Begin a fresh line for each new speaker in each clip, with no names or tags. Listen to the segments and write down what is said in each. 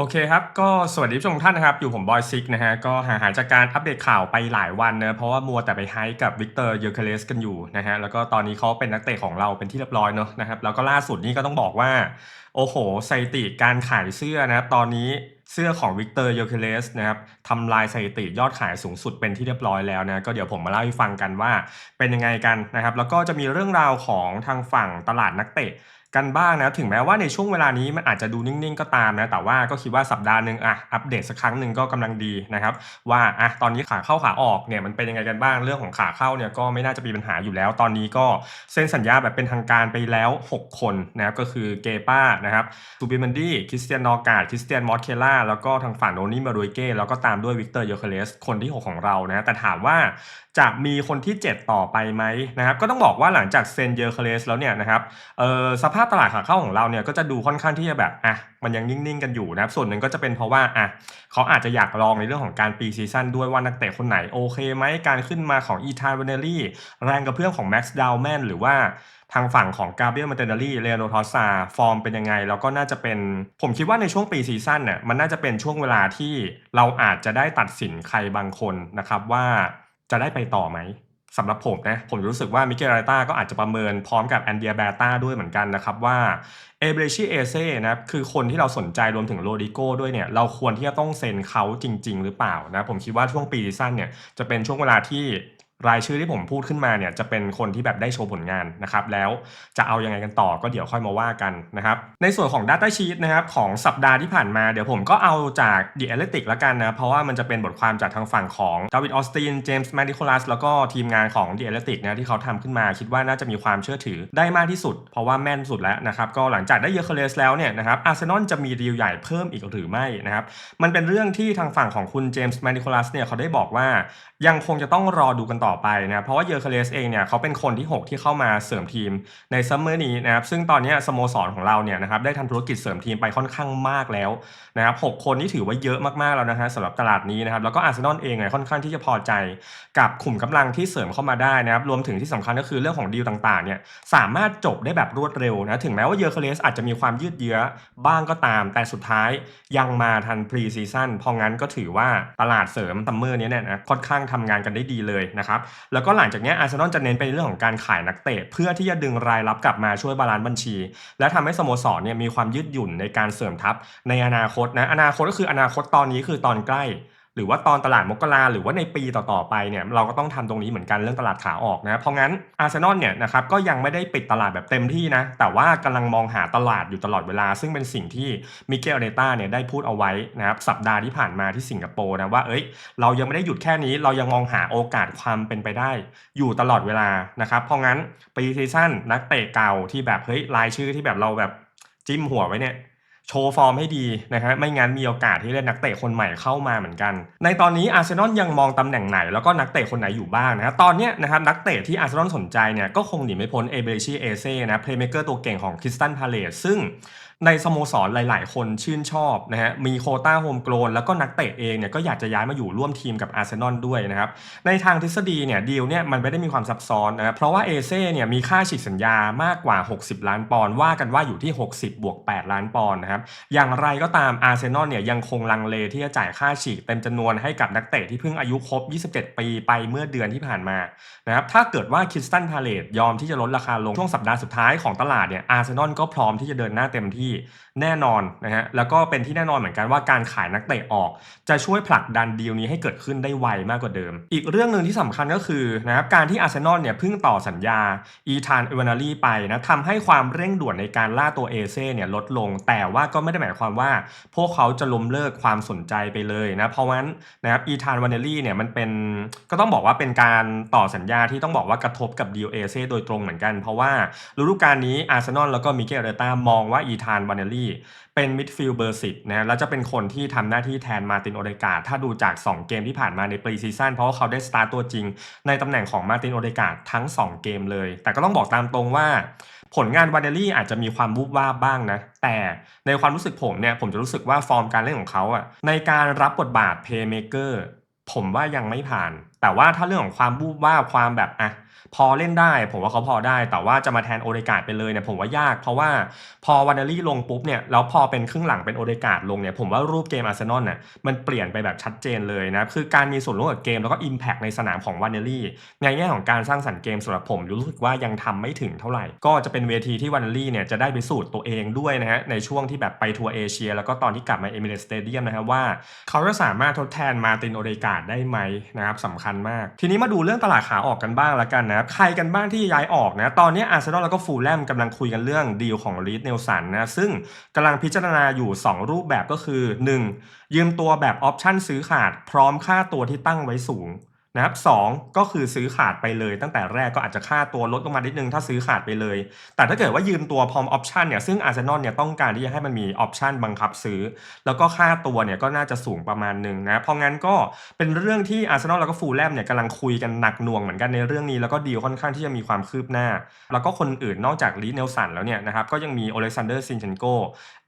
โอเคครับ ก็สวัสดีผู้ชมทุกท่านนะครับ อยู่ผมบอยซิกนะฮะ ก็ห่างหายจากการอัปเดตข่าวไปหลายวันเนะเพราะว่ามัวแต่ไปไฮกับวิกเตอร์เยอร์เคเลสกันอยู่นะฮะ แล้วก็ตอนนี้เขาเป็นนักเตะของเราเป็นที่เรียบร้อยเนอะนะครับ แล้วก็ล่าสุดนี้ก็ต้องบอกว่า โอ้โหสถิติการขายเสื้อนะครับ ตอนนี้เสื้อของวิกเตอร์เยอร์เคเลสนะครับทำลายสถิติยอดขายสูงสุดเป็นที่เรียบร้อยแล้วนะก็เดี๋ยวผมมาเล่าให้ฟังกันว่าเป็นยังไงกันนะครับ แล้วก็จะมีเรื่องราวของทางฝั่งตลาดนักเตะ กันบ้างนะถึงแม้ว่าในช่วงเวลานี้มันอาจจะดูนิ่งๆก็ตามนะแต่ว่าก็คิดว่าสัปดาห์หนึ่งอะอัปเดตสักครั้งหนึ่งก็กำลังดีนะครับว่าอะตอนนี้ขาเข้าขาออกเนี่ยมันเป็นยังไงกันบ้างเรื่องของขาเข้าเนี่ยก็ไม่น่าจะมีปัญหาอยู่แล้ว ตอนนี้ก็เซ็นสัญญาแบบเป็นทางการไปแล้ว 6 คนนะครับก็คือเกป้านะครับซูบิมันดี้คริสเตียนนอร์การ์ดคริสเตียนมอสเคล่าแล้วก็ทางฝั่งโนนี่มารุยเก้แล้วก็ตามด้วยวิกเตอร์เยอร์เคเลสคนที่ 6 ของเรานะแต่ถามว่าจะมีคนที่ 7 ต่อไปไหมนะครับก็ต้องบอกว่าหลังจากเซนเยอร์เคเลสแล้วเนี่ยนะครับเออสภาพตลาดขาเข้าของเราเนี่ยก็จะดูค่อนข้างที่จะแบบอะมันยังนิ่งๆกันอยู่นะครับส่วนหนึ่งก็จะเป็นเพราะว่าอะเขาอาจจะอยากลองในเรื่องของการปีซีซั่นด้วยว่านักเตะคนไหนโอเคไหมการขึ้นมาของอีธานเวเนลี่แรงกระเพื่อมของแม็กซ์ดาวแมนหรือว่าทางฝั่งของกาเบรียลมาเตเนลี่เลโนทอสซาฟอร์มเป็นยังไง แล้วก็น่าจะเป็น ผมคิดว่าในช่วงปีซีซั่นเนี่ยมันน่าจะเป็นช่วงเวลาที่เราอาจจะได้ตัดสินใครบางคนนะครับว่าจะได้ไปต่อไหม สำหรับผมนะ ผมรู้สึกว่ามิเกลไรต้าก็อาจจะประเมินพร้อมกับแอนเดียแบต้าด้วยเหมือนกันนะครับว่าเอเบรชิเอเซ่นะคือคนที่เราสนใจรวมถึงโรดิโก้ด้วยเนี่ยเราควรที่จะต้องเซ็นเขาจริง ๆ หรือเปล่านะผมคิดว่าช่วงปีซีซั่นเนี่ยจะเป็นช่วงเวลาที่ รายชื่อที่ผมพูดขึ้นมาเนี่ยจะเป็นคนที่แบบได้โชว์ผลงานนะครับแล้วจะเอายังไงกันต่อก็เดี๋ยวค่อยมาว่ากันนะครับในส่วนของ Data Sheet นะครับของสัปดาห์ที่ผ่านมาเดี๋ยวผมก็เอาจาก The Athletic ละกันนะเพราะว่ามันจะเป็นบทความจากทางฝั่งของดาวิดออสตินเจมส์แมดิโคลัสแล้วก็ทีมงานของ The Athletic นะที่เขาทำขึ้นมาคิดว่าน่าจะมีความเชื่อถือได้มากที่สุด เพราะว่าแม่นสุดแล้วนะครับก็หลังจากได้เยอร์เคเลสแล้วเนี่ยนะครับอาร์เซนอลจะมีดีลใหญ่เพิ่มอีกหรือไม่นะครับมันเป็นเรื่องที่ทางฝั่งของคุณเจมส์แมดิโคลัสเนี่ยเขาได้บอกว่ายังคงจะต้องรอดูกันต่อไปนะเพราะว่าเยอร์เคเลสเองเนี่ยเขาเป็นคนที่ 6 ที่เข้ามาเสริมทีมในซัมเมอร์นี้นะครับซึ่งตอนนี้สโมสรของเราเนี่ยนะครับได้ทำธุรกิจเสริมทีมไปค่อนข้างมากแล้วนะครับหกคนนี่ถือว่าเยอะมากๆแล้วนะฮะสำหรับตลาดนี้นะครับแล้วก็อาร์เซนอลเองเนี่ยค่อนข้างที่จะพอใจกับขุมกำลังที่เสริมเข้ามาได้นะครับรวมถึงที่สำคัญก็คือเรื่องของดีลต่างๆเนี่ยสามารถจบได้แบบรวดเร็วนะถึงแม้ว่าเยอร์เคเลสอาจจะมีความยืดเยื้อบ้างก็ตาม แต่สุดท้ายยังมาทันพรีซีซั่นเพราะงั้นก็ถือว่าตลาดเสริมซัมเมอร์นี้เนี่ยนะค่อนข้างทำงานกันได้ดีเลยนะครับแล้วก็หลังจากนี้อาร์เซนอลจะเน้นไปเรื่องของการขายนักเตะ เพื่อที่จะดึงรายรับกลับมาช่วยบาลานซ์บัญชี และทำให้สโมสรเนี่ยมีความยืดหยุ่นในการเสริมทัพในอนาคตนะอนาคตก็คืออนาคตตอนนี้คือตอนใกล้ หรือว่าตอนตลาดมกราหรือว่าในปีต่อๆไปเนี่ยเราก็ต้องทำตรงนี้เหมือนกันเรื่องตลาดขาออกนะเพราะงั้นอาร์เซนอลเนี่ยนะครับก็ยังไม่ได้ปิดตลาดแบบเต็มที่นะแต่ว่ากำลังมองหาตลาดอยู่ตลอดเวลา ซึ่งเป็นสิ่งที่มิเกลเดต้าเนี่ยได้พูดเอาไว้นะครับสัปดาห์ที่ผ่านมาที่สิงคโปร์นะว่าเอ้ยเรายังไม่ได้หยุดแค่นี้เรายังมองหาโอกาสความเป็นไปได้ อยู่ตลอดเวลานะครับเพราะงั้นปีซีซั่นนักเตะเก่าที่แบบเฮ้ยรายชื่อที่แบบเราแบบจิ้มหัวไว้เนี่ย โชว์ฟอร์มให้ดีนะฮะไม่งั้นมีโอกาสที่ได้นักเตะคนใหม่เข้ามาเหมือนกัน ในตอนนี้อาร์เซนอลยังมองตำแหน่งไหน แล้วก็นักเตะคนไหนอยู่บ้างนะฮะตอนนี้นะครับนักเตะที่อาร์เซนอลสนใจเนี่ยก็คงหนีไม่พ้นเอเบรชิเอเซ่นะเพลย์เมเกอร์ตัวเก่งของคริสตันพาเลสซึ่ง ในสโมสรหลาย ๆ คนชื่นชอบนะฮะมีโคต้าโฮมโกลนแล้วก็นักเตะเองเนี่ยก็อยากจะย้ายมาอยู่ร่วมทีมกับอาร์เซนอลด้วยนะครับในทางทฤษฎีเนี่ยดีลเนี่ยมันไม่ได้มีความซับซ้อนนะครับเพราะว่าเอเซ่เนี่ยมีค่าฉีกสัญญามากกว่า 60 ล้านปอนด์ว่ากันว่าอยู่ที่ 60บวก8ล้านปอนด์นะครับอย่างไรก็ตามอาร์เซนอลเนี่ยยังคงลังเลที่จะจ่ายค่าฉีกเต็มจำนวนให้กับนักเตะที่เพิ่งอายุครบ 27 ปีไปเมื่อเดือนที่ผ่านมานะครับถ้าเกิดว่าคิสตันพาเลตยอมที่จะลดราคาลงช่วงสัปดาห์สุดท้ายของตลาดเนี่ยอาร์เซนอลก็พร้อมที่จะเดินหน้าเต็มที่แน่นอนนะฮะแล้วก็เป็นที่แน่นอนเหมือนกันว่าการขายนักเตะออก จะช่วยผลักดันดีลนี้ให้เกิดขึ้นได้ไวมากกว่าเดิม อีกเรื่องหนึ่งที่สำคัญก็คือนะครับการที่อาร์เซนอลเนี่ยเพิ่งต่อสัญญาอีธานเอวานารีไปนะทำให้ความเร่งด่วนในการล่าตัวเอเซ่เนี่ยลดลง แต่ว่าก็ไม่ได้หมายความว่า พวกเขาจะล้มเลิกความสนใจไปเลยนะเพราะงั้นนะครับอีธานวานารีเนี่ยมันเป็นก็ต้องบอกว่าเป็นการต่อสัญญาที่ต้องบอกว่ากระทบกับดีลเอเซ่โดยตรงเหมือนกัน เพราะว่าฤดูกาลนี้อาร์เซนอลแล้วก็มิเกลเรต้ามองว่าอีธานวานารีเป็นมิดฟิลด์เบอร์สิบนะแล้วจะเป็นคนที่ทำหน้าที่แทนมาตินโอเดกาถ้าดูจาก 2 เกมที่ผ่านมาในปรีซีซั่นเพราะว่าเขาได้สตาร์ตตัวจริง ในตำแหน่งของมาตินโอเดกาทั้ง 2 เกมเลย แต่ก็ต้องบอกตามตรงว่า ผลงานวานเดลี่อาจจะมีความวูบวาบบ้างนะ แต่ในความรู้สึกผมเนี่ยผมจะรู้สึกว่าฟอร์มการเล่นของเขาอะในการรับบทบาทเพย์เมเกอร์ผมว่ายังไม่ผ่าน แต่ว่าถ้าเรื่องของความวูบวาบความแบบอะ พอเล่นได้ ผมว่าเขาพอได้ แต่ว่าจะมาแทนโอเดกาดไปเลยเนี่ยผมว่ายาก เพราะว่าพอวานารี่ลงปุ๊บเนี่ยแล้วพอเป็นครึ่งหลังเป็นโอเดกาดลงเนี่ยผมว่ารูปเกมอาร์เซนอลน่ะมันเปลี่ยนไปแบบชัดเจนเลยนะคือการมีส่วนร่วมกับเกมแล้วก็อิมแพ t ในสนามของวานารี่ในแง่ของการสร้างสรรค์เกมสำหรับผมรู้สึกว่ายังทำไม่ถึงเท่าไหร่ ก็จะเป็นเวทีที่วานารี่เนี่ยจะได้ไปสูตรตัวเองด้วยนะฮะในช่วงที่แบบไปทัวร์เอเชีย แล้วก็ตอนที่กลับมาเอมิเรตสเตเดียมนะครับว่า เขาจะสามารถทดแทนมาตินโอเดกาดได้ไหมนะครับสำคัญมาก ทีนี้มาดูเรื่องตลาดขาออกกันบ้างละกันนะครับใครกันบ้างที่ย้ายออกนะ ตอนนี้อาร์เซนอลแล้วก็ฟูลแลมกำลังคุยกันเรื่องดีลของลีดเนลสันนะ ซึ่งกำลังพิจารณาอยู่ 2 รูปแบบก็คือ 1. ยืมตัวแบบออปชั่นซื้อขาด พร้อมค่าตัวที่ตั้งไว้สูง นะครับสองก็คือซื้อขาดไปเลย ตั้งแต่แรกก็อาจจะค่าตัวลดลงมานิดนึงถ้าซื้อขาดไปเลย แต่ถ้าเกิดว่ายืมตัวพร้อมออปชันเนี่ยซึ่งอาร์เซนอลเนี่ยต้องการที่จะให้มันมีออปชันบังคับซื้อ แล้วก็ค่าตัวเนี่ยก็น่าจะสูงประมาณหนึ่งนะเพราะงั้นก็เป็นเรื่องที่อาร์เซนอลแล้วก็ฟูลแลมเนี่ยกำลังคุยกันหนักหน่วงเหมือนกันในเรื่องนี้แล้วก็ดีลค่อนข้างที่จะมีความคืบหน้า แล้วก็คนอื่นนอกจากลีเนลสันแล้วเนี่ยนะครับก็ยังมีโอเล็กซานเดอร์ซินเชนโก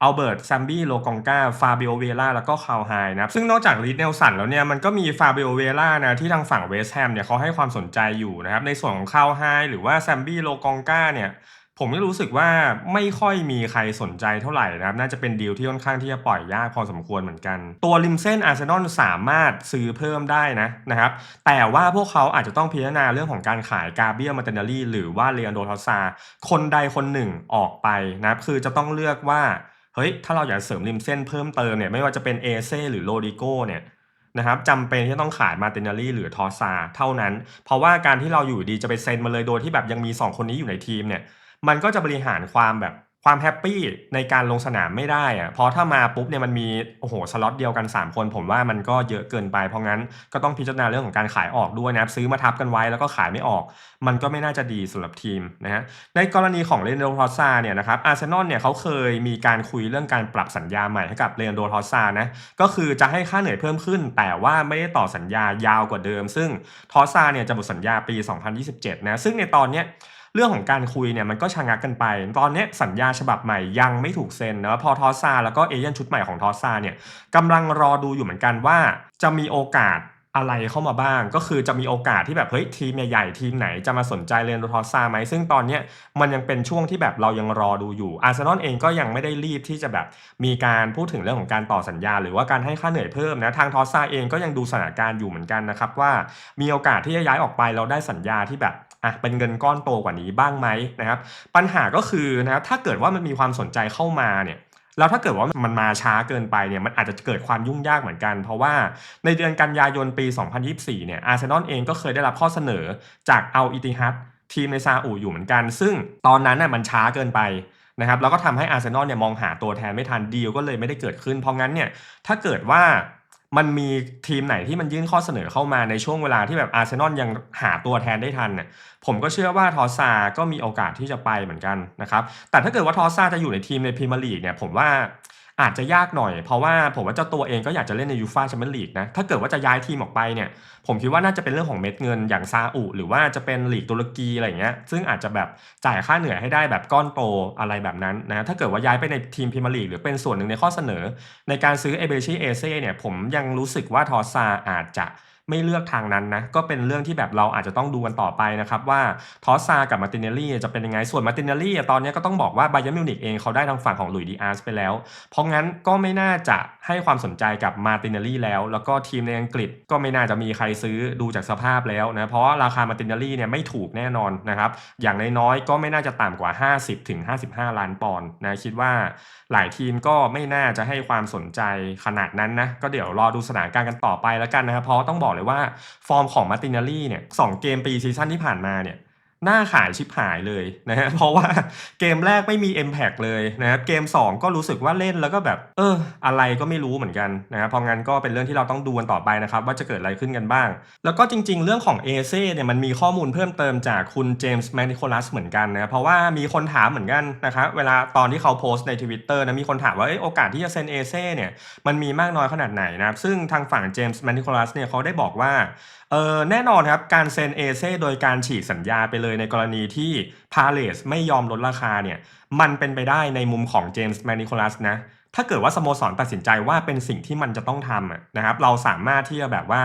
อัลเบิร์ตซัมบี้โลกองกาฟาเบโอเวล่าแล้วก็คาวไฮนะซึ่งนอกจากลีเนลสันแล้วเนี่ยมันก็มีฟาเบโอเวล่านะที่ทางฝั่งเวสต์แฮมเนี่ยเขาให้ความสนใจอยู่นะครับในส่วนของคาวไฮหรือว่าแซมบี้โลกองกาเนี่ยผมก็รู้สึกว่าไม่ค่อยมีใครสนใจเท่าไหร่นะครับ น่าจะเป็นดีลที่ค่อนข้างที่จะปล่อยยากพอสมควรเหมือนกัน ตัวริมเส้นอาร์เซนอลสามารถซื้อเพิ่มได้นะนะครับ แต่ว่าพวกเขาอาจจะต้องพิจารณาเรื่องของการขายกาเบียมาเตนารีหรือว่าเลอันโดทอซา คนใดคนหนึ่งออกไปนะครับ คือจะต้องเลือกว่า เฮ้ย ถ้าเราอยากเสริมริมเส้นเพิ่มเติมเนี่ย ไม่ว่าจะเป็นเอเซหรือโรดิโกเนี่ย นะครับจำเป็นที่ต้องขายมาเตนารีหรือทอซาเท่านั้น เพราะว่าการที่เราอยู่ดีจะไปเซ็นมาเลยโดยที่แบบยังมี 2 คนนี้อยู่ในทีมเนี่ยมันก็จะบริหารความแบบ ความแฮปปี้ในการลงสนามไม่ได้อะเพราะถ้ามาปุ๊บเนี่ยมันมีโอ้โหสล็อตเดียวกัน 3 คน ผมว่ามันก็เยอะเกินไป เพราะงั้นก็ต้องพิจารณาเรื่องของการขายออกด้วยนะครับซื้อมาทับกันไว้แล้วก็ขายไม่ออก มันก็ไม่น่าจะดีสำหรับทีมนะฮะในกรณีของเรนโดทอสซาเนี่ยนะครับอาร์เซนอลเนี่ยเขาเคยมีการคุยเรื่องการปรับสัญญาใหม่ให้กับเรนโดทอสซานะก็คือจะให้ค่าเหนื่อยเพิ่มขึ้น แต่ว่าไม่ได้ต่อสัญญายาวกว่าเดิม ซึ่งทอสซาเนี่ยจะหมดสัญญาปี 2027นะซึ่งในตอนเนี้ย เรื่องของการคุยเนี่ยมันก็ชะงักกันไป ตอนนี้สัญญาฉบับใหม่ยังไม่ถูกเซ็นนะพอทอสซาแล้วก็เอเย่นชุดใหม่ของทอสซาเนี่ยกำลังรอดูอยู่เหมือนกันว่า จะมีโอกาสอะไรเข้ามาบ้าง ก็คือจะมีโอกาสที่แบบเฮ้ยทีมใหญ่ๆทีมไหนจะมาสนใจเรนโดทอสซาไหมซึ่งตอนเนี้ยมันยังเป็นช่วงที่แบบเรายังรอดูอยู่อาร์เซนอลเองก็ยังไม่ได้รีบที่จะแบบมีการพูดถึงเรื่องของการต่อสัญญา หรือว่าการให้ค่าเหนื่อยเพิ่มนะทางทอสซาเองก็ยังดูสถานการณ์อยู่เหมือนกันนะครับว่ามีโอกาสที่จะย้ายออกไปเราได้สัญญาที่แบบ อะเป็นเงินก้อนโตกว่านี้บ้างไหมนะครับ ปัญหาก็คือนะครับถ้าเกิดว่ามันมีความสนใจเข้ามาเนี่ยแล้วถ้าเกิดว่ามันมาช้าเกินไปเนี่ยมันอาจจะเกิดความยุ่งยากเหมือนกัน เพราะว่าในเดือนกันยายนปี 2024 เนี่ยอาร์เซนอลเองก็เคยได้รับข้อเสนอจากอัลอิติฮัดทีมในซาอุอยู่เหมือนกัน ซึ่งตอนนั้นน่ะมันช้าเกินไปนะครับแล้วก็ทำให้อาร์เซนอลเนี่ยมองหาตัวแทนไม่ทันดีลก็เลยไม่ได้เกิดขึ้น เพราะงั้นเนี่ยถ้าเกิดว่า มันมีทีมไหนที่มันยื่นข้อเสนอเข้ามาในช่วงเวลาที่แบบอาร์เซนอลยังหาตัวแทนได้ทันเนี่ยผมก็เชื่อว่าทอซาก็มีโอกาสที่จะไปเหมือนกันนะครับแต่ถ้าเกิดว่าทอซาจะอยู่ในทีมในพรีเมียร์ลีกเนี่ยผมว่า อาจจะยากหน่อย เพราะว่าผมว่าเจ้าตัวเองก็อยากจะเล่นในยูฟ่าแชมเปี้ยนลีกนะ ถ้าเกิดว่าจะย้ายทีมออกไปเนี่ย ผมคิดว่าน่าจะเป็นเรื่องของเม็ดเงินอย่างซาอุหรือว่าจะเป็นลีกตุรกีอะไรเงี้ย ซึ่งอาจจะแบบจ่ายค่าเหนื่อยให้ได้แบบก้อนโตอะไรแบบนั้นนะ ถ้าเกิดว่าย้ายไปในทีมพรีเมียร์ลีกหรือเป็นส่วนหนึ่งในข้อเสนอ ในการซื้อเอเบชิเอเซ่เนี่ยผมยังรู้สึกว่าทอซาอาจจะ ไม่เลือกทางนั้นนะก็เป็นเรื่องที่แบบเราอาจจะต้องดูกันต่อไปนะครับว่าทอสซากับมาตินเนลลี่จะเป็นยังไงส่วนมาตินเนลลี่ตอนนี้ก็ต้องบอกว่าไบยมิวนิกเองเขาได้ทางฝั่งของหลุยดีอาร์สไปแล้ว เพราะงั้นก็ไม่น่าจะให้ความสนใจกับมาตินเนลลี่แล้ว แล้วก็ทีมในอังกฤษก็ไม่น่าจะมีใครซื้อดูจากสภาพแล้วนะเพราะราคามาตินเนลลี่เนี่ยไม่ถูกแน่นอนนะครับอย่างน้อยๆก็ไม่น่าจะต่ำกว่า 50ถึง55 ล้านปอนด์นะคิดว่าหลายทีมก็ไม่น่าจะให้ความสนใจขนาดนั้นนะก็เดี๋ยวรอดูสถานการณ์กันต่อไปแล้วกันนะครับเพราะต้องบอกอกเลยว่าฟอร์มของมาตินารีเนี่ยสเกมปีซีซั่นที่ผ่านมาเนี่ย หน้าขายชิบหายเลยนะฮะเพราะว่าเกมแรกไม่มี Impact เลยนะครับเกม 2 ก็รู้สึกว่าเล่นแล้วก็แบบ เออ อะไรก็ไม่รู้เหมือนกันนะครับเพราะงั้นก็เป็นเรื่องที่เราต้องดูกันต่อไปนะครับว่าจะเกิดอะไรขึ้นกันบ้าง แล้วก็จริง ๆ เรื่องของเอเซ่เนี่ยมันมีข้อมูลเพิ่มเติมจากคุณเจมส์แมนนิโคลัสเหมือนกันนะเพราะว่ามีคนถามเหมือนกันนะครับเวลาตอนที่เขาโพสต์ในทวิตเตอร์นะมีคนถามว่าโอกาสที่จะเซ็นเอเซ่เนี่ยมันมีมากน้อยขนาดไหนนะครับซึ่งทางฝั่งเจมส์แมนนิโคลัสเนี่ยเขาได้บอกว่า เออแน่นอนครับการเซ็นเอเซโดยการฉีกสัญญาไปเลยในกรณีที่พาเลสไม่ยอมลดราคาเนี่ยมันเป็นไปได้ในมุมของเจมส์แมนนิโคลัสนะถ้าเกิดว่าสโมสรตัดสินใจว่าเป็นสิ่งที่มันจะต้องทำนะครับเราสามารถที่จะแบบว่า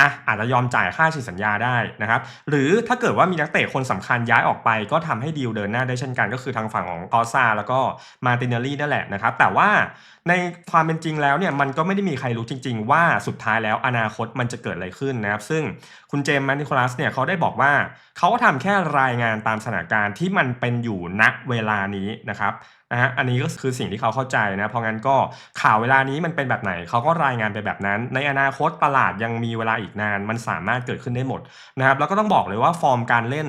อะอาจจะยอมจ่ายค่าฉีกสัญญาได้นะครับหรือถ้าเกิดว่ามีนักเตะคนสำคัญย้ายออกไป ก็ทำให้ดีลเดินหน้าได้เช่นกันก็คือทางฝั่งของทอซาแล้วก็มาตินเนลลี่นั่นแหละนะครับแต่ว่าในความเป็นจริงแล้วเนี่ยมันก็ไม่ได้มีใครรู้จริง ๆ ว่าสุดท้ายแล้วอนาคตมันจะเกิดอะไรขึ้นนะครับซึ่งคุณเจมส์แมนนิโคลัสเนี่ยเขาได้บอกว่าเขาก็ทำแค่รายงานตามสถานการณ์ที่มันเป็นอยู่ณเวลานี้นะครับ นะฮะอันนี้ก็คือสิ่งที่เขาเข้าใจนะเพราะงั้นก็ข่าวเวลานี้มันเป็นแบบไหนเขาก็รายงานไปแบบนั้น ในอนาคตตลาดยังมีเวลาอีกนาน มันสามารถเกิดขึ้นได้หมดนะครับแล้วก็ต้องบอกเลยว่าฟอร์มการเล่น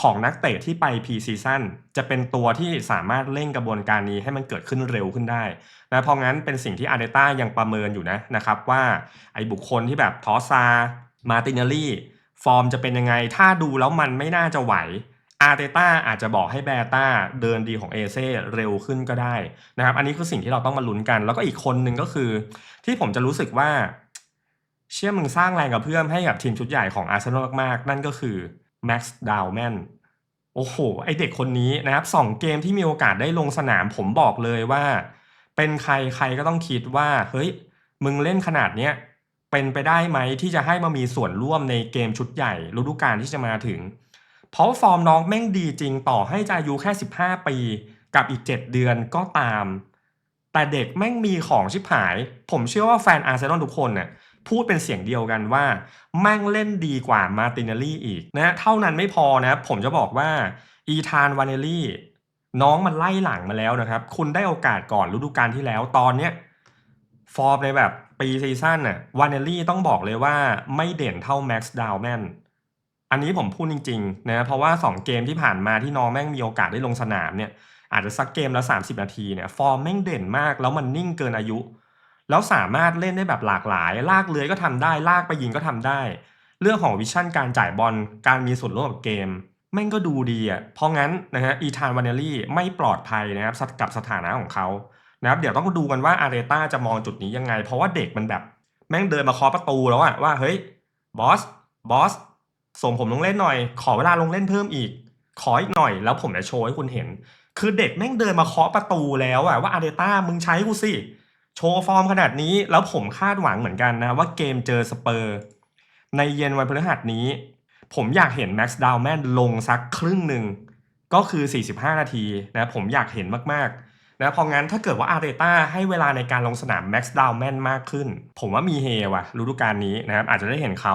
ของนักเตะที่ไปพรีซีซั่นจะเป็นตัวที่สามารถเร่งกระบวนการนี้ให้มันเกิดขึ้นเร็วขึ้นได้นะเพราะงั้นเป็นสิ่งที่อาร์เดต้ายังประเมินอยู่นะนะครับว่าไอ้บุคคลที่แบบทอซา มาตินเนลลี่ ฟอร์มจะเป็นยังไง ถ้าดูแล้วมันไม่น่าจะไหว อาร์เตต้าอาจจะบอกให้แบต้าเดินดีของเอเซ่เร็วขึ้นก็ได้นะครับ อันนี้คือสิ่งที่เราต้องมาลุ้นกัน แล้วก็อีกคนหนึ่งก็คือ ที่ผมจะรู้สึกว่า เชื่อมึงสร้างแรงกระเพื่อมให้กับทีมชุดใหญ่ของอาร์เซนอลมากๆ นั่นก็คือแม็กซ์ดาวแมนโอ้โห ไอเด็กคนนี้นะครับสองเกมที่มีโอกาสได้ลงสนามผมบอกเลยว่า เป็นใครใครก็ต้องคิดว่า เฮ้ย มึงเล่นขนาดเนี้ยเป็นไปได้ไหมที่จะให้มามีส่วนร่วมในเกมชุดใหญ่ฤดูกาลที่จะมาถึง เพราะฟอร์มน้องแม่งดีจริงต่อให้จะอายุแค่ 15 ปีกับอีก 7 เดือนก็ตาม แต่เด็กแม่งมีของชิบหาย ผมเชื่อว่าแฟนอาร์เซนอลทุกคนเนี่ยพูดเป็นเสียงเดียวกันว่า แม่งเล่นดีกว่ามาตินเนลลี่อีกนะเท่านั้นไม่พอนะ ผมจะบอกว่าอีธานวานเนลลี่น้องมันไล่หลังมาแล้วนะครับ คุณได้โอกาสก่อนฤดูกาลที่แล้วตอนเนี้ยฟอร์มในแบบปีซีซั่นน่ะวานเนลลี่ต้องบอกเลยว่าไม่เด่นเท่าแม็กซ์ดาวแมน อันนี้ผมพูดจริงๆนะเพราะว่า 2 เกมที่ผ่านมาที่น้องแม่งมีโอกาสได้ลงสนามเนี่ยอาจจะสักเกมละ30 นาทีเนี่ยฟอร์มแม่งเด่นมากแล้วมันนิ่งเกินอายุ แล้วสามารถเล่นได้แบบหลากหลาย ลากเลื้อยก็ทำได้ ลากไปยิงก็ทำได้ เรื่องของวิชั่นการจ่ายบอลการมีส่วนร่วมกับเกม แม่งก็ดูดีอะเพราะงั้นนะฮะอีธานวานเนลลี่ไม่ปลอดภัยนะครับกับสถานะของเขานะครับเดี๋ยวต้องดูกันว่าอาร์เรต้าจะมองจุดนี้ยังไง เพราะว่าเด็กมันแบบ แม่งเดินมาเคาะประตูแล้วอะว่าเฮ้ยบอสบอส ส่งผมลงเล่นหน่อย ขอเวลาลงเล่นเพิ่มอีก ขออีกหน่อย แล้วผมจะโชว์ให้คุณเห็น คือเด็กแม่งเดินมาเคาะประตูแล้วอะว่าอาร์เดต้ามึงใช้กูสิโชว์ฟอร์มขนาดนี้แล้วผมคาดหวังเหมือนกันนะ ว่าเกมเจอสเปอร์ ในเย็นวันพฤหัสนี้ ผมอยากเห็นแม็กซ์ดาวแมนลงสักครึ่งหนึ่งก็คือ 45 นาทีนะผมอยากเห็นมากๆ นะเพราะงั้นถ้าเกิดว่าอาร์เตต้าให้เวลาในการลงสนามแม็กซ์ดาวแมนมากขึ้น ผมว่ามีเฮว่ะฤดูกาลนี้นะครับอาจจะได้เห็นเขา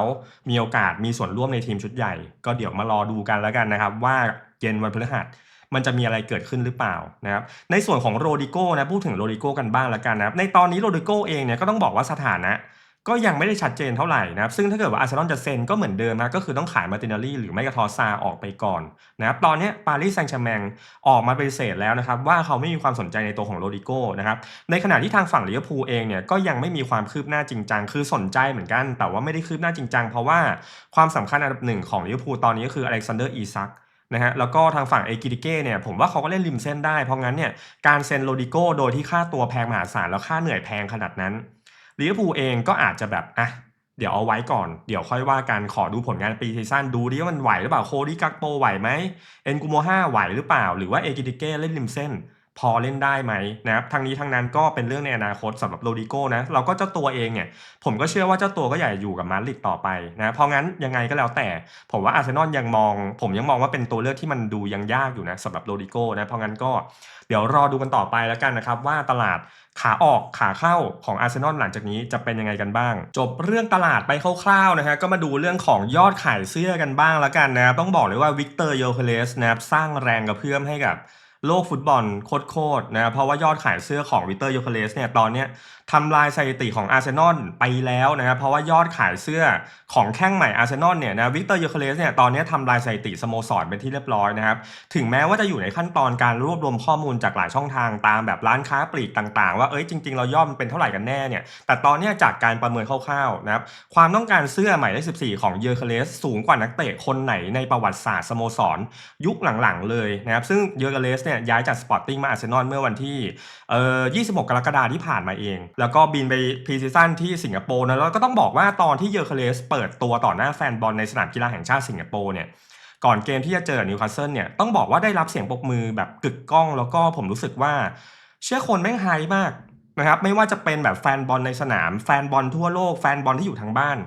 มีโอกาสมีส่วนร่วมในทีมชุดใหญ่ ก็เดี๋ยวมารอดูกันแล้วกันนะครับ ว่าเย็นวันพฤหัสมันจะมีอะไรเกิดขึ้นหรือเปล่านะครับในส่วนของโรดิโก้นะพูดถึงโรดิโก้กันบ้างแล้วกันนะครับในตอนนี้โรดิโก้เองเนี่ยก็ต้องบอกว่าสถานะ ก็ยังไม่ได้ชัดเจนเท่าไหร่นะครับ ซึ่งถ้าเกิดว่าอาร์เซนอลจะเซ็นก็เหมือนเดิมนะก็คือต้องขายมาตินารีหรือไม่ก็ทอซาออกไปก่อนนะครับตอนนี้ปารีสแซงต์แชร์แมงออกมาปฏิเสธแล้วนะครับว่าเขาไม่มีความสนใจในตัวของโรดิโก้นะครับในขณะที่ทางฝั่งลิเวอร์พูลเองเนี่ยก็ยังไม่มีความคืบหน้าจริงจังคือสนใจเหมือนกัน แต่ว่าไม่ได้คืบหน้าจริงจังเพราะว่าความสำคัญอันดับหนึ่งของลิเวอร์พูลตอนนี้ก็คืออเล็กซานเดอร์อีซักนะฮะแล้วก็ทางฝั่งเอกิติเก้เนี่ยผมว่าเขาก็เล่นริมเส้นได้เพราะงั้นเนี่ยการเซ็นโรดิโก้โดยที่ค่าตัวแพงมหาศาลแล้วค่าเหนื่อยแพงขนาดนั้น ลิเวอร์พูลเองก็อาจจะแบบอะเดี๋ยวเอาไว้ก่อน เดี๋ยวค่อยว่ากันขอดูผลงานปีซีซั่นดูดิว่ามันไหวหรือเปล่าโคดีกักโปไหวไหมเอ็นกูโมห้าไหวหรือเปล่า หรือว่าเอกิติเก้เล่นริมเส้น พอเล่นได้ไหมนะครับทั้งนี้ทั้งนั้นก็เป็นเรื่องในอนาคตสำหรับโรดิโก้นะเราก็เจ้าตัวเองเนี่ยผมก็เชื่อว่าเจ้าตัวก็อยากอยู่กับมาดริดต่อไปนะเพราะงั้นยังไงก็แล้วแต่ ผมว่าอาร์เซนอลยังมอง ผมยังมองว่าเป็นตัวเลือกที่มันดูยังยากอยู่นะสำหรับโรดิโก้นะเพราะงั้นก็เดี๋ยวรอดูกันต่อไปแล้วกันนะครับ ว่าตลาดขาออกขาเข้าของอาร์เซนอลหลังจากนี้จะเป็นยังไงกันบ้าง จบเรื่องตลาดไปคร่าวๆนะฮะก็มาดูเรื่องของยอดขายเสื้อกันบ้างแล้วกันนะครับต้องบอกเลยว่าวิกเตอร์โยเคเลสนะครับสร้างแรงกระเพื่อมให้กับ โลกฟุตบอลโคตรๆนะครับเพราะว่ายอดขายเสื้อของวิเตอร์โยเคเลสเนี่ยตอนเนี้ยทำลายสถิติของอาร์เซนอลไปแล้วนะครับเพราะว่ายอดขายเสื้อของแข้งใหม่อาร์เซนอลเนี่ยนะวิกเตอร์โยเคเลสเนี่ยตอนนี้ทำลายสถิติสโมสรเป็นที่เรียบร้อยนะครับถึงแม้ว่าจะอยู่ในขั้นตอนการรวบรวมข้อมูลจากหลายช่องทางตามแบบร้านค้าปลีกต่างๆ ว่าเอ้ยจริงๆเราย่อมนเป็นเท่าไหร่กันแน่เนี่ยแต่ตอนนี้จากการประเมินคร่าวๆนะครับความต้องการเสื้อใหม่เลข14 ของเยอร์เคเลสสูงกว่านักเตะคนไหนในประวัติศาสตร์สโมสร ยุคหลังๆเลยนะครับซึ่งเยอร์เกเลสเนี่ยย้ายจากสปอร์ติ้งมาอาร์เซนอลเมื่อวันที่เอ่อ26 กรกฎาคมที่ผ่านมาเองแล้วก็บินไปพรีซีซั่นที่สิงคโปร์นะแล้วก็ต้องบอกว่าตอนที่เยอร์เคเลสเปิดตัวต่อหน้าแฟนบอลในสนามกีฬาแห่งชาติสิงคโปร์เนี่ยก่อนเกมที่จะเจอนิวคาสเซิลเนี่ยต้องบอกว่าได้รับเสียงปรบมือแบบกึกก้อง แล้วก็ผมรู้สึกว่าเชื่อคนแม่งไฮมาก นะครับไม่ว่าจะเป็นแบบแฟนบอลในสนาม แฟนบอลทั่วโลกแฟนบอลที่อยู่ทางบ้าน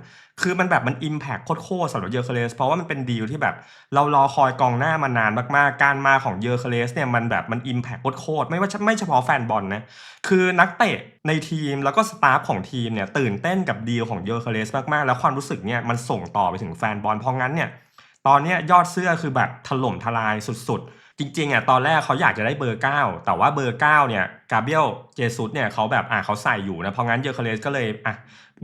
คือมันแบบมันอิมแพคโคตรๆสำหรับเยอร์เคเลสเพราะว่ามันเป็นดีลที่แบบ เรารอคอยกองหน้ามานานมากๆ การมาของเยอร์เคเลสเนี่ยมันแบบมันอิมแพคโคตรๆไม่ว่าไม่เฉพาะแฟนบอลนะคือนักเตะในทีมแล้วก็สตาฟของทีมเนี่ยตื่นเต้นกับดีลของเยอร์เคเลสมากๆ แล้วความรู้สึกเนี่ยมันส่งต่อไปถึงแฟนบอลเพราะงั้นเนี่ยตอนนี้ยยอดเสื้อคือแบบถล่มทลายสุดๆ จริงๆอะตอนแรกเขาอยากจะได้เบอร์ 9 แต่ว่าเบอร์ 9 เนี่ยกาเบียลเจซุสเนี่ยเขาแบบอะเขาใส่อยู่นะเพราะงั้นเยอเคเลสก็เลยอะ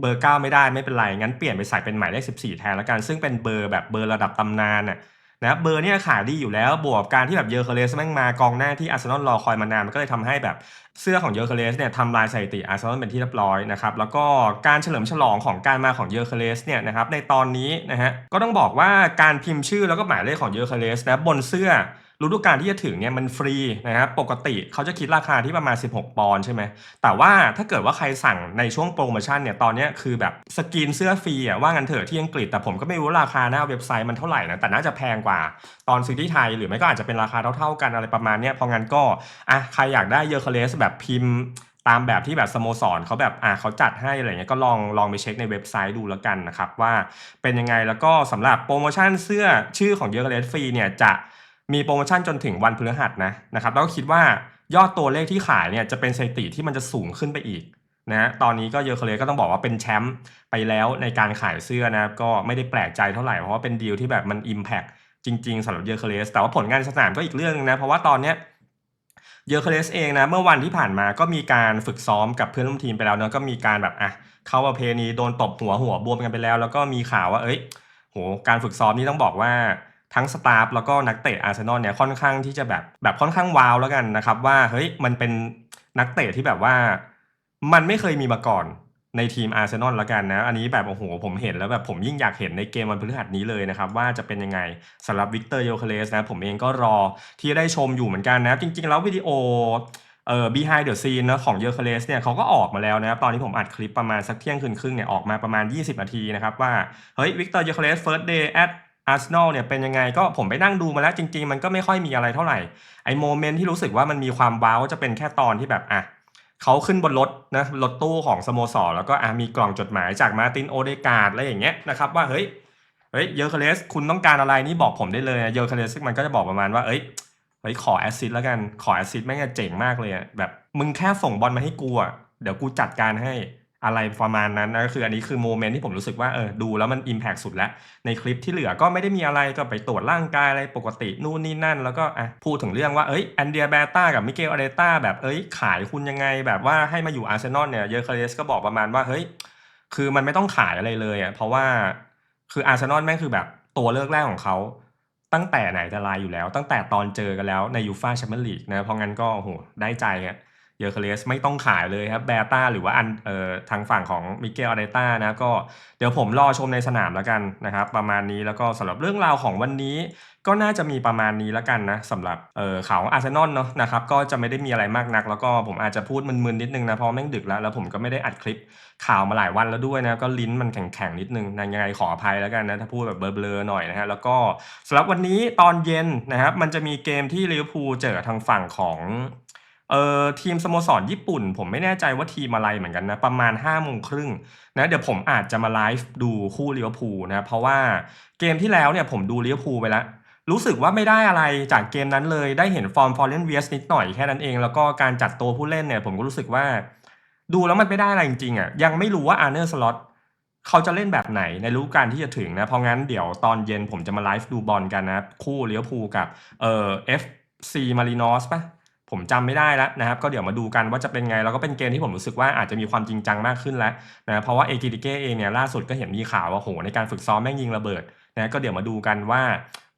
เบอร์ 9 ไม่ได้ไม่เป็นไรงั้นเปลี่ยนไปใส่เป็นหมายเลข14 แทนแล้วกัน ซึ่งเป็นเบอร์แบบเบอร์ระดับตำนานน่ะนะเบอร์เนี่ยขายดีอยู่แล้วบวกการที่แบบเยอเคเลสแม่งมากองหน้าที่อาร์เซนอลรอคอยมานานมันก็เลยทำให้แบบเสื้อของเยอร์เคเลสเนี่ยทำลายสถิติอาร์เซนอลเป็นที่เรียบร้อยนะครับแล้วก็การเฉลิมฉลองของการมาของเยอร์เคเลสเนี่ยนะครับในตอนนี้นะฮะก็ต้องบอกว่าการพิมพ์ชื่อแล้วก็หมายเลขของเยอร์เคเลสนะบนเสื้อ ฤดูกาลที่จะถึงเนี่ยมันฟรีนะครับปกติเขาจะคิดราคาที่ประมาณ 16 ปอนด์ใช่ไหมแต่ว่าถ้าเกิดว่าใครสั่งในช่วงโปรโมชั่นเนี่ยตอนนี้คือแบบสกรีนเสื้อฟรีอะว่างันเถอะที่อังกฤษแต่ผมก็ไม่รู้ราคาหน้าเว็บไซต์มันเท่าไหร่นะแต่น่าจะแพงกว่าตอนซื้อที่ไทย หรือไม่ก็อาจจะเป็นราคาเท่าๆกันอะไรประมาณเนี้ยพราะงั้นก็อะใครอยากได้เยอร์เคเลสแบบพิมพ์ตามแบบที่แบบสโมสรเขาแบบอ่าเขาจัดให้อะไรเงี้ยก็ลองลองไปเช็คในเว็บไซต์ดูแล้วกันนะครับว่าเป็นยังไงแล้วก็สำหรับโปรโมชั่นเสื้อชื่อของเยอร์เลสฟรีเนี่ยจะ มีโปรโมชั่นจนถึงวันพฤหัสนะนะครับแล้วก็คิดว่ายอดตัวเลขที่ขายเนี่ยจะเป็นสถิติที่มันจะสูงขึ้นไปอีกนะตอนนี้ก็เยอร์เคเลสก็ต้องบอกว่าเป็นแชมป์ไปแล้วในการขายเสื้อนะก็ไม่ได้แปลกใจเท่าไหร่เพราะว่าเป็นดีลที่แบบมัน Impact จริง ๆสำหรับเยอร์เคเลสแต่ว่าผลงานสนามก็อีกเรื่องนึงนะเพราะว่าตอนเนี้ยเยอร์เคเลสเองนะเมื่อวันที่ผ่านมาก็มีการฝึกซ้อมกับเพื่อนร่วมทีมไปแล้วเนะก็มีการแบบอะเข้าประเพณีโดนตบหัวหัวบวมกันไปแล้ว แล้วก็มีข่าวว่าเอ้ยโหการฝึกซ้อมนี่ต้องบอกว่า ทั้งสตาฟแล้วก็นักเตะอาร์เซนอลเนี่ยค่อนข้างที่จะแบบแบบค่อนข้างว้าวแล้วกันนะครับ ว่าเฮ้ยมันเป็นนักเตะที่แบบว่ามันไม่เคยมีมาก่อนในทีมอาร์เซนอลแล้วกันนะ อันนี้แบบโอ้โหผมเห็นแล้วแบบผมยิ่งอยากเห็นในเกมวันพฤหัสนี้เลยนะครับ ว่าจะเป็นยังไงสำหรับวิกเตอร์โยเคเลสนะ ผมเองก็รอที่ได้ชมอยู่เหมือนกันนะ จริง ๆ แล้ววิดีโอเอ่อ behind the scene นะของเยอร์เคเลสเนี่ยเขาก็ออกมาแล้วนะครับตอนที่ผมอัดคลิปประมาณสักเที่ยงคืนครึ่งเนี่ยออกมาประมาณ 20 นาทีนะครับว่า เฮ้ยวิกเตอร์โยเคเลส first day at Arsenal เนี่ยเป็นยังไงก็ผมไปนั่งดูมาแล้วจริง ๆ มันก็ไม่ค่อยมีอะไรเท่าไหร่ไอ้โมเมนต์ที่รู้สึกว่ามันมีความว้าวจะเป็นแค่ตอนที่แบบอะเขาขึ้นบนรถนะรถตู้ของสโมสรแล้วก็อะมีกล่องจดหมายจากมาร์ตินโอเดกาดอะไรอย่างเงี้ยนะครับว่าเฮ้ยเฮ้ยเยอร์เคเลสคุณต้องการอะไรนี่บอกผมได้เลยเยอร์เคเลสมันก็จะบอกประมาณว่าเอ้ยเฮ้ยขอแอสซิสแล้วกันขอแอสซิสแม่งจะเจ๋งมากเลยแบบมึงแค่ส่งบอลมาให้กูอะเดี๋ยวกูจัดการให้ อะไรประมาณนั้นนะก็คืออันนี้คือโมเมนต์ที่ผมรู้สึกว่าเออดูแล้วมันอิมแพกสุดแล้ว ในคลิปที่เหลือก็ไม่ได้มีอะไรก็ไปตรวจร่างกายอะไรปกตินู่นนี่นั่น แล้วก็อะพูดถึงเรื่องว่าเอ้ยแอนเดียเบต้ากับมิเกลอาเดต้าแบบเอ้ยขายคุณยังไง แบบว่าให้มาอยู่อาร์เซนอลเนี่ยเยอร์เคเลสก็บอกประมาณว่าเฮ้ยคือมันไม่ต้องขายอะไรเลยอะเพราะว่าคืออาร์เซนอลแม่งคือแบบตัวเลือกแรกของเขาตั้งแต่ไหนแต่ไรอยู่แล้ว ตั้งแต่ตอนเจอกันแล้วในยูฟาแชมเปี้ยนลีกนะเพราะงั้นก็โหได้ใจอะ เยอร์เคเลสไม่ต้องขายเลยครับเบต้าหรือว่าอันเอ่อทางฝั่งของมิเกลอาเดต้านะก็เดี๋ยวผมรอชมในสนามแล้วกันนะครับประมาณนี้แล้วก็สำหรับเรื่องราวของวันนี้ก็น่าจะมีประมาณนี้แล้วกันนะสำหรับเอ่อข่าวองอาร์เซนอลเนาะนะครับก็จะไม่ได้มีอะไรมากนัก แล้วก็ผมอาจจะพูดมึนๆนิดนึงนะเพราะแม่งดึกแล้ว แล้วผมก็ไม่ได้อัดคลิปข่าวมาหลายวันแล้วด้วยนะก็ลิ้นมันแข็งๆนิดนึงนะยังไงขออภัยแล้วกันนะถ้าพูดแบบเบลอๆหน่อยนะฮะแล้วก็สำหรับวันนี้ตอนเย็นนะครับมันจะมีเกมที่ลิเวอร์พูลเจอทางฝั่งของ เอ่อทีมสโมสรญี่ปุ่น ผมไม่แน่ใจว่าทีมอะไรเหมือนกันนะประมาณ5้าโมงครึ่งนะเดี๋ยวผมอาจจะมาไลฟ์ดูคู่ลิเวอร์พูลนะเพราะว่าเกมที่แล้วเนี่ยผมดูลิเวอร์พูลไปแล้วรู้สึกว่าไม่ได้อะไรจากเกมนั้นเลยได้เห็นฟอร์มฟอร์เรนเวียสนิดหน่อยแค่นั้นเอง แล้วก็การจัดตัวผู้เล่นเนี่ยผมก็รู้สึกว่า ดูแล้วมันไม่ได้อะไรจริงๆอะยังไม่รู้ว่าอาร์เนอร์สล็อตเขาจะเล่นแบบไหนในฤดูกาลที่จะถึงนะ เพราะงั้นเดี๋ยวตอนเย็นผมจะมาไลฟ์ดูบอลกันนะ คู่เลิเวอร์พูกับเอ่อ FC มารินอสปะ ผมจำไม่ได้แล้วนะครับ ก็เดี๋ยวมาดูกันว่าจะเป็นไง แล้วก็เป็นเกมที่ผมรู้สึกว่าอาจจะมีความจริงจังมากขึ้นแล้วนะเพราะว่าเอกิติเก้เองเนี่ยล่าสุดก็เห็นมีข่าวว่าโหในการฝึกซ้อมแม่งยิงระเบิดนะก็เดี๋ยวมาดูกันว่า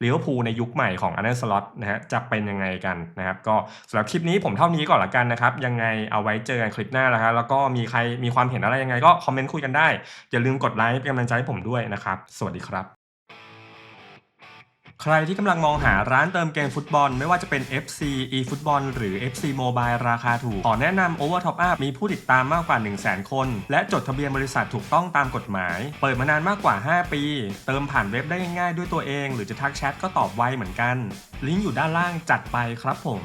เลิเวอร์พูในยุคใหม่ของอันเดอร์สล็อตนะฮะจะเป็นยังไงกันนะครับก็สำหรับคลิปนี้ผมเท่านี้ก่อนละกันนะครับ ยังไงเอาไว้เจอกันคลิปหน้าแล้วครับแล้วก็มีใครมีความเห็นอะไรยังไงก็คอมเมนต์คุยกันได้ อย่าลืมกดไลค์เป็นกำลังใจให้ผมด้วยนะครับ สวัสดีครับ ใครที่กำลังมองหาร้านเติมเกมฟุตบอล ไม่ว่าจะเป็น FC eFootball หรือ FC Mobile ราคาถูก ขอแนะนำ Over Top Up มีผู้ติดตามมากกว่า 1 0 0 0 0แคน และจดทะเบียนบริษัทถูกต้องตามกฎหมาย เปิดมานานมากกว่า 5 ปี เติมผ่านเว็บได้ง่ายๆด้วยตัวเอง หรือจะทักแชทก็ตอบไวเหมือนกัน ลิงก์อยู่ด้านล่างจัดไปครับผม